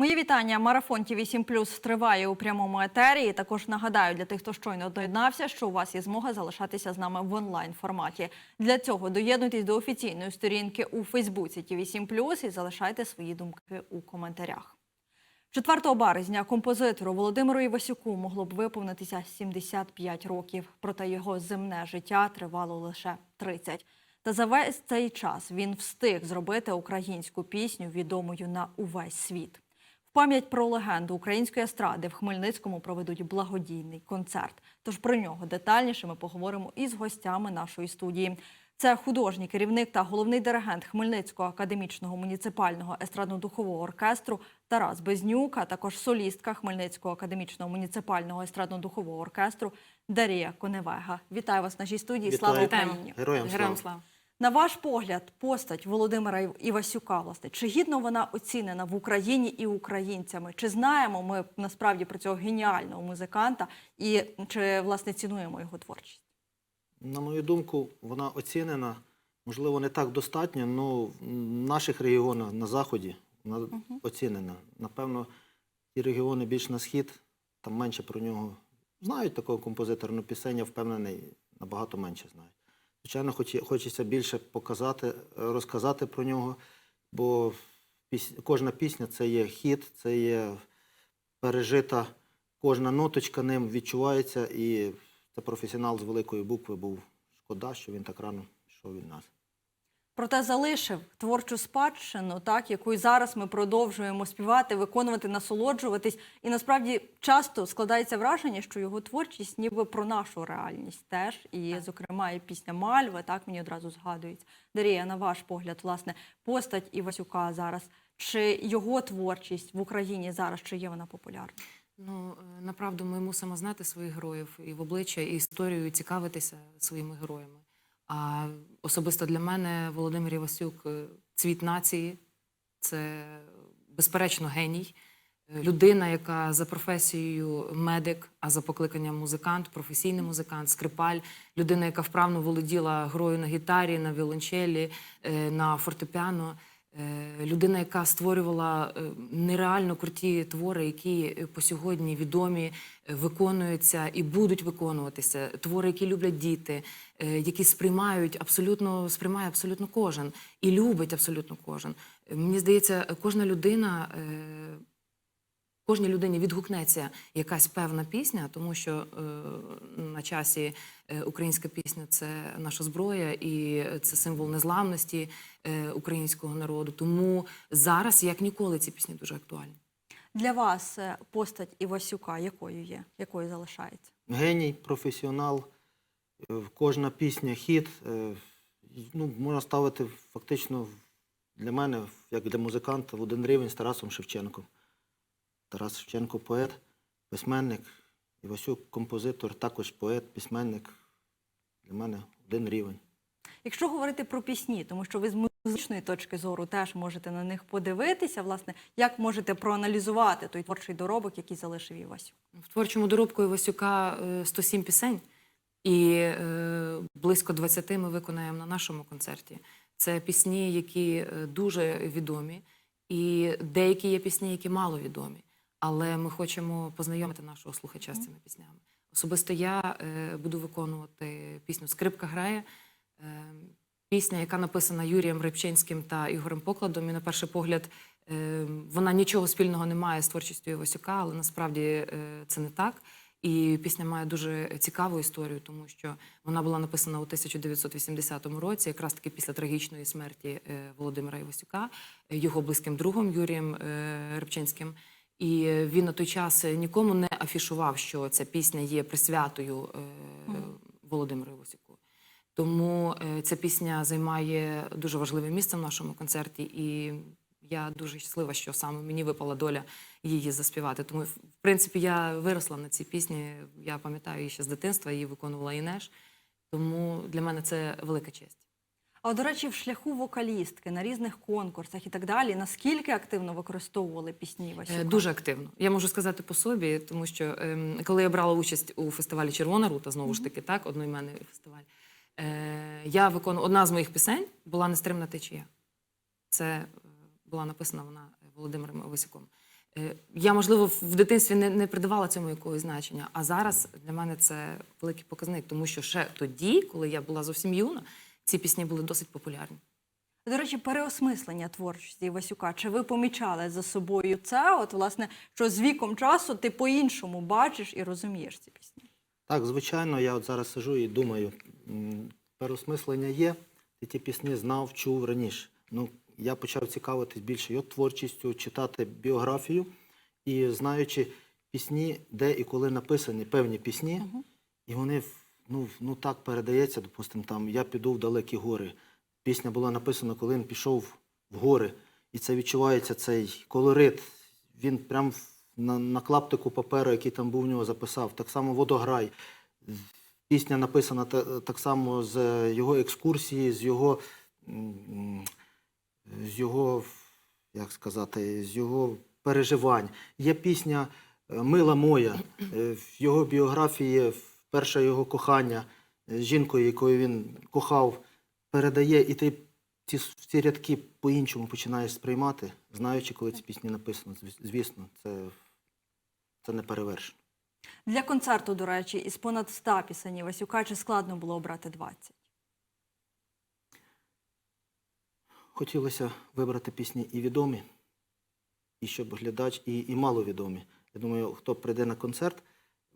Мої вітання. Марафон ТІВІ 7 триває у прямому етері. І також нагадаю для тих, хто щойно доєднався, що у вас є змога залишатися з нами в онлайн форматі. Для цього доєднуйтесь до офіційної сторінки у Фейсбуці ТІВІ 7 і залишайте свої думки у коментарях. 4 березня композитору Володимиру Івасюку могло б виповнитися 75 років, проте його земне життя тривало лише 30. Та за весь цей час він встиг зробити українську пісню відомою на увесь світ. В пам'ять про легенду української естради в Хмельницькому проведуть благодійний концерт. Тож про нього детальніше ми поговоримо із гостями нашої студії. Це художній керівник та головний диригент Хмельницького академічного муніципального естрадно-духового оркестру Тарас Безнюк, а також солістка Хмельницького академічного муніципального естрадно-духового оркестру Дарія Коневега. Вітаю вас в нашій студії. Слава Вітаю. Україні! Героям Героям слава. На ваш погляд, постать Володимира Івасюка, власне, чи гідно вона оцінена в Україні і українцями? Чи знаємо ми насправді про цього геніального музиканта і чи власне цінуємо його творчість? На мою думку, вона оцінена, можливо, не так достатньо, але в наших регіонах на заході вона оцінена. Напевно, ті регіони більш на схід, там менше про нього знають такого композитора, але пісень, я впевнений, набагато менше знають. Звичайно, хоч- хочеться більше показати, розказати про нього, бо кожна пісня це є хід, це є пережита кожна ноточка ним відчувається, і це професіонал з великої букви був. Шкода, що він так рано пішов від нас. Проте залишив творчу спадщину, так яку і зараз ми продовжуємо співати, виконувати, насолоджуватись. І насправді часто складається враження, що його творчість ніби про нашу реальність теж. І, зокрема, і пісня Мальви, так мені одразу згадується. Дарія, на ваш погляд, власне, постать Івасюка зараз. Чи його творчість в Україні зараз чи є вона популярна? Ну е, направду ми мусимо знати своїх героїв і в обличчя, і історію, і цікавитися своїми героями. А особисто для мене Володимир Івасюк е, цвіт нації, це безперечно геній. Е, Людина, яка за професією медик, а за покликанням музикант, професійний музикант, скрипаль, людина, яка вправно володіла грою на гітарі, на віолончелі, е, на фортепіано. Е, Людина, яка створювала е, нереально круті твори, які е, по сьогодні відомі, виконуються і будуть виконуватися. Твори, які люблять діти, які сприймають абсолютно сприймає абсолютно кожен і любить абсолютно кожен. Мені здається, кожна людина. Кожній людині відгукнеться якась певна пісня, тому що е, на часі е, українська пісня це наша зброя і це символ незламності е, українського народу. Тому зараз, як ніколи, ці пісні дуже актуальні. Для вас е, постать Івасюка якою є, якою залишається? Геній, професіонал, е, кожна пісня хіт. е, Ну, можна ставити фактично для мене, як для музиканта, в один рівень з Тарасом Шевченком. Тарас Шевченко поет, письменник, Івасюк композитор, також поет, письменник. Для мене один рівень. Якщо говорити про пісні, тому що ви з музичної точки зору теж можете на них подивитися, власне, як можете проаналізувати той творчий доробок, який залишив Івасюк? В творчому доробку Івасюка е, 107 пісень, і е, близько 20 ми виконаємо на нашому концерті. Це пісні, які е, дуже відомі, і деякі є пісні, які маловідомі. Але ми хочемо познайомити нашого слухача з цими піснями. Особисто я е, буду виконувати пісню Скрипка грає. Е, Пісня, яка написана Юрієм Рибчинським та Ігорем Покладом, і на перший погляд е, вона нічого спільного не має з творчістю Івасюка, але насправді е, це не так. І пісня має дуже цікаву історію, тому що вона була написана у 1980 році, якраз таки після трагічної смерті е, Володимира Івасюка, е, його близьким другом Юрієм е, Рибчинським. І він на той час нікому не афішував, що ця пісня є присвятою е, Володимиру Івасюку. Тому е, ця пісня займає дуже важливе місце в нашому концерті, і я дуже щаслива, що саме мені випала доля її заспівати. Тому, в принципі, я виросла на цій пісні. Я пам'ятаю її ще з дитинства, її виконувала Інеш. Тому для мене це велика честь. А до речі, в шляху вокалістки на різних конкурсах і так далі, наскільки активно використовували пісні Івасюка? Е, Дуже активно. Я можу сказати по собі, тому що ем, коли я брала участь у фестивалі Червона рута, знову ж таки, так, одноіменний фестиваль, е, я виконую одна з моїх пісень була нестримна течія. Це е, була написана вона Володимиром Івасюком. Е, Я, можливо, в дитинстві не, не придавала цьому якогось значення, а зараз для мене це великий показник, тому що ще тоді, коли я була зовсім юна, ці пісні були досить популярні. До речі, переосмислення творчості Івасюка. Чи ви помічали за собою це? От, власне, що з віком часу ти по-іншому бачиш і розумієш ці пісні? Так, звичайно, я от зараз сижу і думаю, переосмислення є, ти ті пісні знав, чув раніше. Ну, я почав цікавитись більше його творчістю, читати біографію і знаючи пісні, де і коли написані певні пісні, і вони в- ну, ну, так передається, допустимо, там Я піду в далекі гори. Пісня була написана, коли він пішов в гори, і це відчувається цей колорит. Він прям на, на клаптику паперу, який там був у нього, записав. Так само водограй. Пісня написана та- так само з е, його екскурсії, з його, з його, як сказати, з його переживань. Є пісня е, Мила моя, е, в його біографії в- перше його кохання е, з жінкою, якою він кохав, передає, і ти ці, ці рядки по-іншому починаєш сприймати, знаючи, коли ці пісні написано. Звісно, це, це не перевершено. Для концерту, до речі, із понад 100 пісень Івасюка, чи складно було обрати 20? Хотілося вибрати пісні і відомі, і щоб глядач, і, і маловідомі. Я думаю, хто прийде на концерт,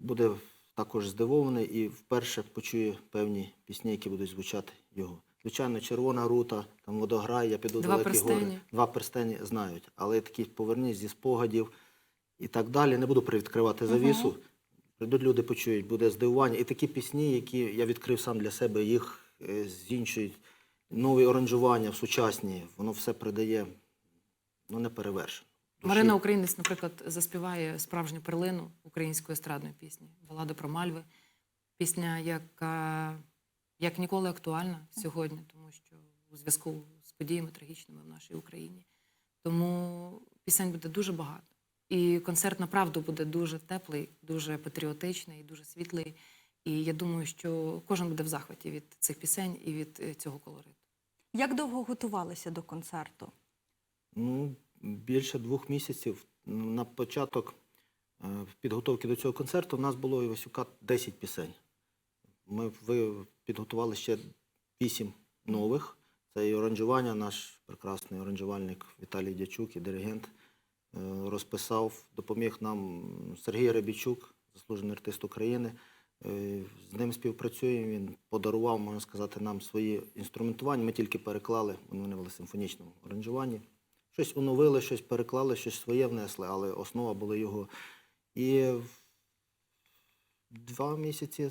буде також здивований і вперше почує певні пісні, які будуть звучати його. Звичайно, червона рута, там водограй, я піду Два далекі гори. Два перстені знають. Але такі повернись зі спогадів і так далі. Не буду привідкривати завісу. Прийдуть люди, почують, буде здивування. І такі пісні, які я відкрив сам для себе, їх е, з іншої нові оранжування в сучасні, воно все придає ну, не перевершено. Марина Українець, наприклад, заспіває справжню перлину української естрадної пісні Балада про Мальви. Пісня, яка як ніколи актуальна сьогодні, тому що у зв'язку з подіями трагічними в нашій Україні. Тому пісень буде дуже багато. І концерт направду буде дуже теплий, дуже патріотичний, дуже світлий. І я думаю, що кожен буде в захваті від цих пісень і від е, цього колориту. Як довго готувалися до концерту? Ну, більше двох місяців. На початок е, підготовки до цього концерту в нас було Івасюка 10 пісень. Ми підготували ще 8 нових. Це і оранжування, наш прекрасний оранжувальник Віталій Дячук і диригент е, розписав, допоміг нам Сергій Рябічук, заслужений артист України. Е, З ним співпрацюємо. Він подарував, можна сказати, нам свої інструментування. Ми тільки переклали, вони були симфонічному аранжуванні. Щось оновили, щось переклали, щось своє внесли, але основа була його. І два місяці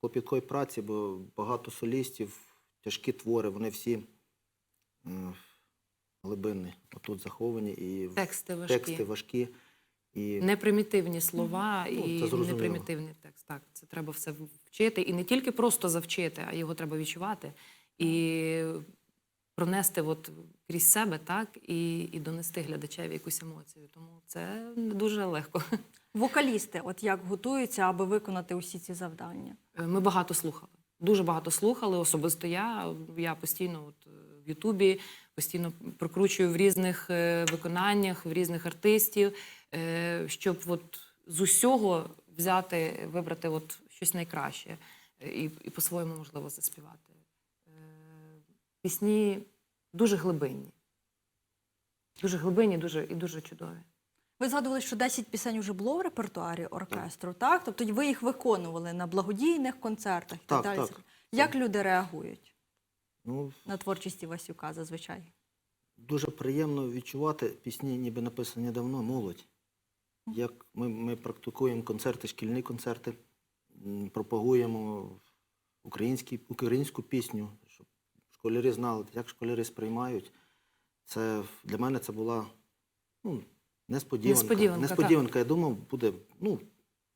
клопіткої праці, бо багато солістів, тяжкі твори, вони всі глибинні, отут заховані, і Тексти важкі. тексти важкі. І Непримітивні слова Ну, і непримітивний текст. Так, це треба все вчити. І не тільки просто завчити, а його треба відчувати і пронести от крізь себе, так, і, і донести глядачеві якусь емоцію. Тому це не дуже легко. Вокалісти, от як готуються, аби виконати усі ці завдання? Ми багато слухали. Дуже багато слухали. Особисто я. Я постійно от, е, в Ютубі постійно прокручую в різних е, виконаннях, в різних артистів, е, щоб от з усього взяти, вибрати от щось найкраще е, і, і по-своєму можливо заспівати. Пісні дуже глибинні. Дуже глибинні дуже, і дуже чудові. Ви згадували, що 10 пісень вже було в репертуарі оркестру, так? Тобто ви їх виконували на благодійних концертах і так, Так, далі. так. Як люди реагують ну, на творчість Івасюка зазвичай? дуже приємно відчувати пісні, ніби написані давно, молодь. Як ми, ми практикуємо концерти, шкільні концерти, пропагуємо українські, українську пісню, школярі знали, як школярі сприймають. Це для мене це була ну, несподіванка. Несподіванка, Несподіванка. Я думав, буде, ну,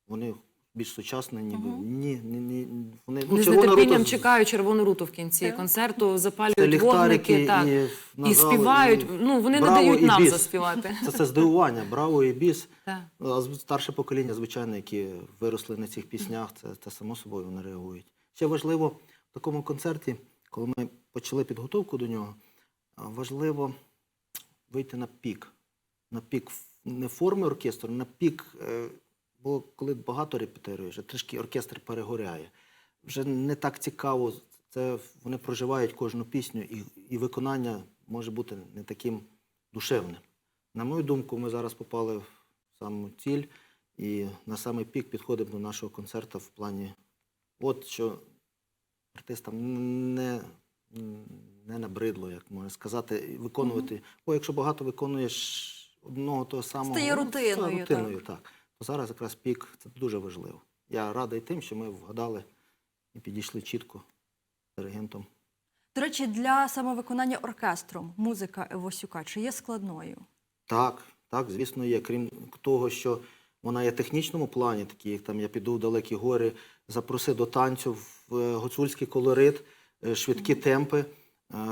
вони більш сучасні, ніби. Мгм. Ні, ні, ні. Вони, Вони з нетерпінням рута» чекаю червону руту в кінці Так. концерту, це запалюють вогники. Так. і, І назали, співають, і ну вони не дають нам «Біс». заспівати. Це, це здивування, браво і біс. Так. Ну, А старше покоління, звичайно, які виросли на цих піснях, це, це само собою вони реагують. Ще важливо в такому концерті, коли ми почали підготовку до нього, важливо вийти на пік. На пік не форми оркестру, на пік. е, Бо коли багато репетируєш, трішки оркестр перегоряє. Вже не так цікаво. Це вони проживають кожну пісню, і, і виконання може бути не таким душевним. На мою думку, ми зараз попали в саму ціль і на самий пік підходимо до нашого концерту в плані, от що артистам не, не набридло, як можна сказати, виконувати. Бо якщо багато виконуєш одного того самого, Стає ну, рутиною, стає рутиною так. то зараз якраз пік це дуже важливо. Я радий тим, що ми вгадали і підійшли чітко з диригентом. До речі, для самовиконання оркестром музика Івасюка чи є складною? Так, так, звісно, є. Крім того, що вона є в технічному плані, такі як там я піду в далекі гори, запроси до танцю в е, гуцульський колорит, швидкі темпи, е,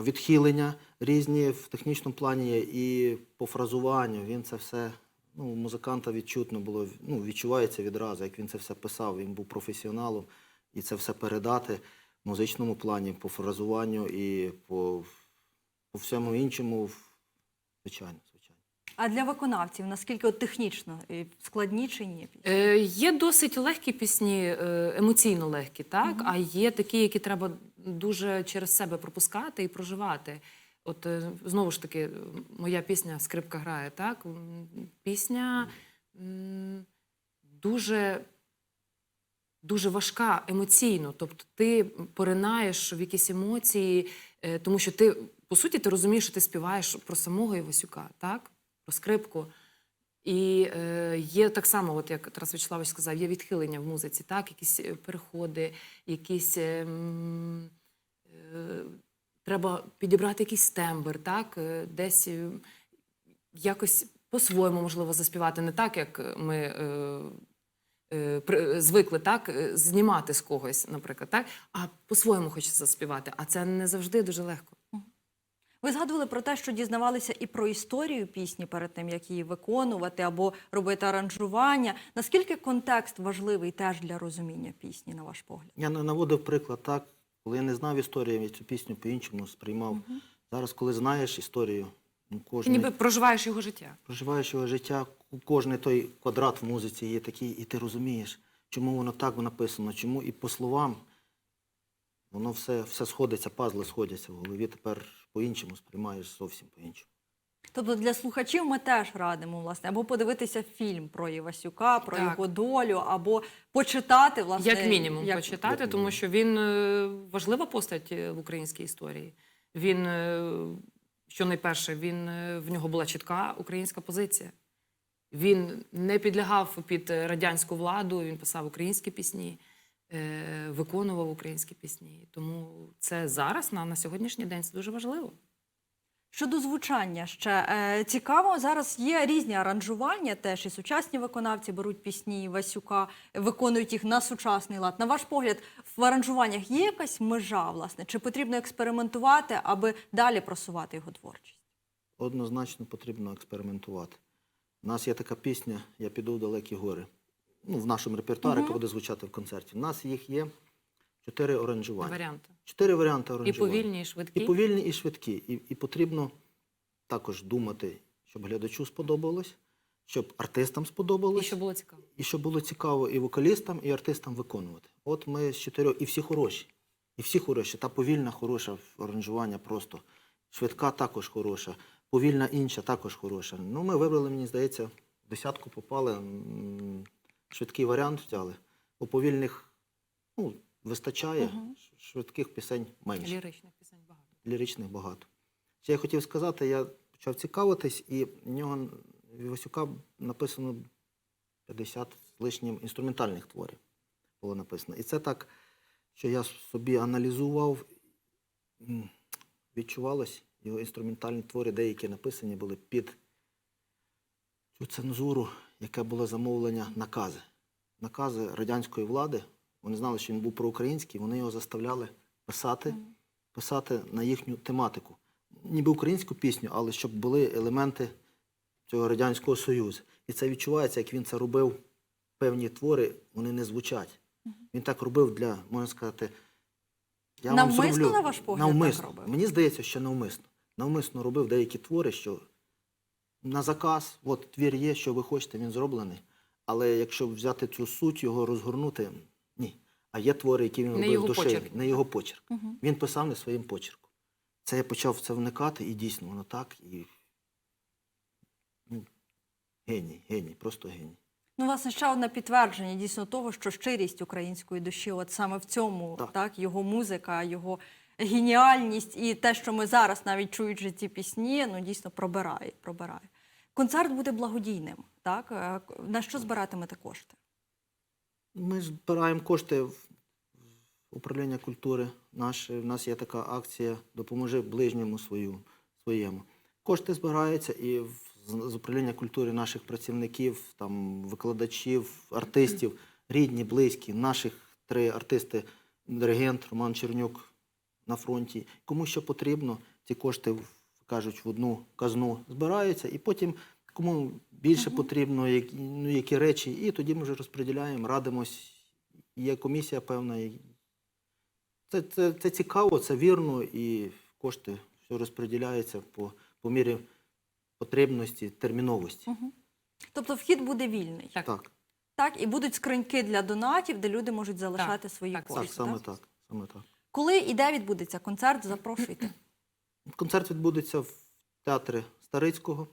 відхилення різні в технічному плані. І по фразуванню він це все. Ну, у музиканта відчутно було, ну, відчувається відразу, як він це все писав. Він був професіоналом, і це все передати в музичному плані, по фразуванню і по, по всьому іншому, звичайно, звичайно. А для виконавців наскільки от технічно е, складні чи ні? Е, Є досить легкі пісні, е, емоційно легкі, так? А є такі, які треба дуже через себе пропускати і проживати. От е, знову ж таки, моя пісня Скрипка грає, так? Пісня дуже, дуже важка емоційно. Тобто ти поринаєш в якісь емоції, е, тому що ти, по суті, ти розумієш, що ти співаєш про самого Івасюка, так? Про скрипку. І е, є так само, от як Тарас Вячеславович сказав, є відхилення в музиці, так, якісь е, переходи, якісь е, е, треба підібрати якийсь тембр, так, е, десь е, якось по-своєму можливо заспівати, не так, як ми е, е, звикли так, знімати з когось, наприклад, так, а по-своєму хочеться заспівати. А це не завжди дуже легко. Ви згадували про те, що дізнавалися і про історію пісні перед тим, як її виконувати або робити аранжування. Наскільки контекст важливий теж для розуміння пісні, на ваш погляд? Я не наводив приклад так, коли я не знав історію, я цю пісню по-іншому сприймав. Зараз, коли знаєш історію, ну, Ти кожен ніби проживаєш його життя. проживаєш його життя, кожен той квадрат в музиці є такий, і ти розумієш, чому воно так написано, чому і по словам воно все, все сходиться, пазли сходяться в голові. Тепер по-іншому сприймаєш зовсім по-іншому. Тобто для слухачів ми теж радимо власне або подивитися фільм про Івасюка, про Так. його долю, або почитати власне Як мінімум як- почитати, як тому що він е, важлива постать е, в українській історії. Він, е, що найперше, він, в нього була чітка українська позиція. Він не підлягав під радянську владу, він писав українські пісні, виконував українські пісні. Тому це зараз, на, на сьогоднішній день, це дуже важливо. Щодо звучання ще е, цікаво, зараз є різні аранжування. Теж і сучасні виконавці беруть пісні Івасюка, виконують їх на сучасний лад. На ваш погляд, в аранжуваннях є якась межа, власне? Чи потрібно експериментувати, аби далі просувати його творчість? Однозначно потрібно експериментувати. У нас є така пісня Я піду в далекі гори. Ну, в нашому репертуарі, яка буде звучати в концерті. У нас їх є чотири оранжування. Варіанти. Чотири варіанти І повільні, і швидкі. І повільні, і швидкі. І, і потрібно також думати, щоб глядачу сподобалось, щоб артистам І сподобалось, було цікаво. і щоб було цікаво і вокалістам, і артистам виконувати. От ми з чотирьох, і всі хороші. І всі хороші. Та повільна хороша аранжування просто. Швидка також хороша. Повільна інша також хороша. Ну, ми вибрали, мені здається, десятку попали. Швидкий варіант взяли. У повільних ну, вистачає, швидких пісень менше Ліричних пісень багато. ліричних багато. Ще я хотів сказати, я почав цікавитись, і в нього в Івасюка написано 50 з лишнім інструментальних творів було написано. І це так, що я собі аналізував, відчувалось, його інструментальні твори, деякі написані були під цю цензуру, яке було замовлення накази. Накази радянської влади. Вони знали, що він був проукраїнський, вони його заставляли писати писати на їхню тематику. Ніби українську пісню, але щоб були елементи цього Радянського Союзу. І це відчувається, як він це робив. Певні твори, вони не звучать. Він так робив для, можна сказати, я вам Навмисно, зроблю- на ваш погляд, так робив? Мені здається, що навмисно. Навмисно робив деякі твори, що на заказ, от твір є, що ви хочете, він зроблений. Але якщо взяти цю суть, його розгорнути, ні. А є твори, які він робив душею, не його почерк. Мгм. Він писав не своїм почерком. Це я почав в це вникати, і дійсно воно так. І... ну, Геній, геній, просто геній. Ну, власне, ще одне підтвердження дійсно того, що щирість української душі, от саме в цьому, так, Так. його музика, його геніальність і те, що ми зараз навіть чуючи ці пісні, ну дійсно пробирає, пробирає. Концерт буде благодійним, так? Е, На що збиратимете кошти? Ми збираємо кошти в управління культури. Наше, в нас є така акція Допоможи ближньому свою, своєму. Кошти збираються і з, управління культури наших працівників, там, викладачів, артистів, рідні, близькі, наших три артисти, диригент Роман Чернюк на фронті. Кому що потрібно, ці кошти кажуть в одну казну збираються, і потім кому більше потрібно, які, ну, які речі, і тоді ми вже розподіляємо, радимось. Є комісія певна. Це, це, це цікаво, це вірно, і кошти все розподіляється по, по мірі потребності, терміновості. Угу. Тобто вхід буде вільний. Так. Так, Так, і будуть скриньки для донатів, де люди можуть залишати свої так, кошти. так, саме так. Саме так. Коли і де відбудеться концерт, запрошуйте. Концерт відбудеться в театрі Старицького.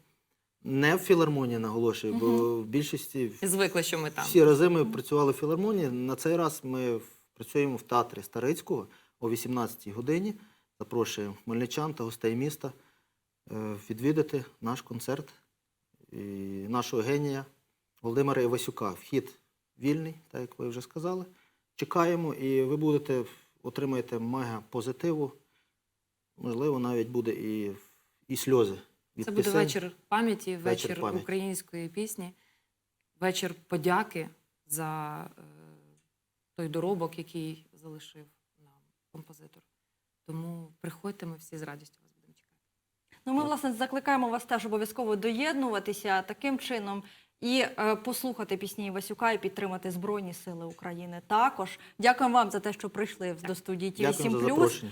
Не в філармонії, наголошую, бо в більшості Звикли, що ми там. всі рази ми працювали в філармонії. На цей раз ми в- працюємо в театрі Старицького о 18-й годині. Запрошуємо хмельничан та гостей міста е, відвідати наш концерт і нашого генія Володимира Івасюка. Вхід вільний, так як ви вже сказали. Чекаємо, і ви будете отримаєте мега позитиву. Можливо, навіть буде і, і сльози. Від Це буде пісень. вечір пам'яті, Вечір вечір пам'яті. української пісні, вечір подяки за е, той доробок, який залишив нам композитор. Тому приходьте, ми всі з радістю вас будемо чекати. Ну, ми, власне, закликаємо вас теж обов'язково доєднуватися таким чином і е, послухати пісні Івасюка і підтримати Збройні Сили України також. Дякуємо вам за те, що прийшли до студії ТІВІ Дякую за 7+. запрошення.